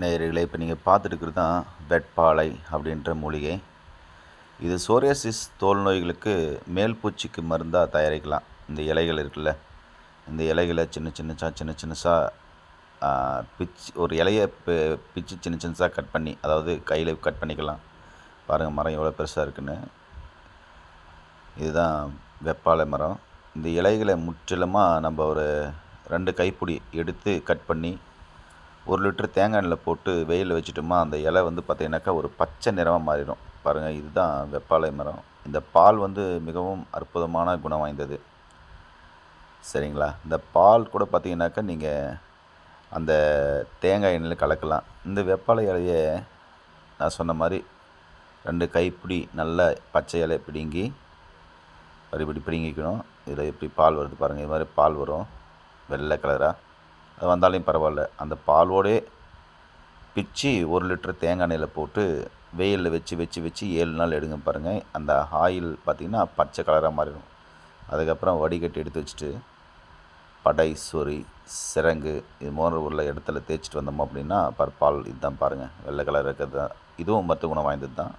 நேயர்களை இப்போ நீங்கள் பார்த்துட்டு இருக்கிறது தான் வெட்பாலை அப்படின்ற மூலிகை. இது சோரியாசிஸ் தோல் நோய்களுக்கு மேல் பூச்சிக்கு மருந்தாக தயாரிக்கலாம். இந்த இலைகள் இருக்குல்ல இந்த இலைகளை சின்ன சின்னச்சா சின்ன சின்னசாக பிச்சு ஒரு இலையை பிச்சு சின்ன சின்னசாக கட் பண்ணி அதாவது கையில் கட் பண்ணிக்கலாம். பாருங்கள் மரம் எவ்வளோ பெருசாக இருக்குன்னு. இதுதான் வெப்பாலை மரம். இந்த இலைகளை முற்றிலுமாக நம்ம ஒரு ரெண்டு கைப்பிடி எடுத்து கட் பண்ணி ஒரு லிட்டர் தேங்காய் எண்ணெயில் போட்டு வெயிலில் வச்சுட்டோமா அந்த இலை வந்து பார்த்திங்கனாக்கா ஒரு பச்சை நிறமாக மாறிடும். பாருங்கள் இதுதான் வெப்பாலை மரம். இந்த பால் வந்து மிகவும் அற்புதமான குணம் வாய்ந்தது. சரிங்களா? இந்த பால் கூட பார்த்தீங்கன்னாக்கா நீங்கள் அந்த தேங்காய் எண்ணெயில் கலக்கலாம். இந்த வெப்பாலை இலையை நான் சொன்ன மாதிரி ரெண்டு கைப்பிடி நல்ல பச்சை இலை பிடுங்கி மறுபடி இப்படி பிடுங்கிக்கணும். இதில் எப்படி பால் வருது பாருங்கள் இது மாதிரி பால் வரும் வெள்ளை கலராக அது வந்தாலையும் பரவாயில்ல. அந்த பாலோடே பிச்சு ஒரு லிட்டர் தேங்காய் எண்ணெயில் போட்டு வெயிலில் வச்சு வச்சு வச்சு ஏழு நாள் எடுங்க பாருங்கள் அந்த ஆயில் பார்த்திங்கன்னா பச்சை கலராக மாறிடும். அதுக்கப்புறம் வடிகட்டி எடுத்து வச்சுட்டு படை சொறி சிரங்கு இது போன்ற உள்ள இடத்துல தேய்ச்சிட்டு வந்தோம் அப்படின்னா பற்பால் பால் இதுதான் பாருங்கள் வெள்ளை கலர் இருக்கிறது தான். இதுவும் மருத்துவ குணம் வாய்ந்தது தான்.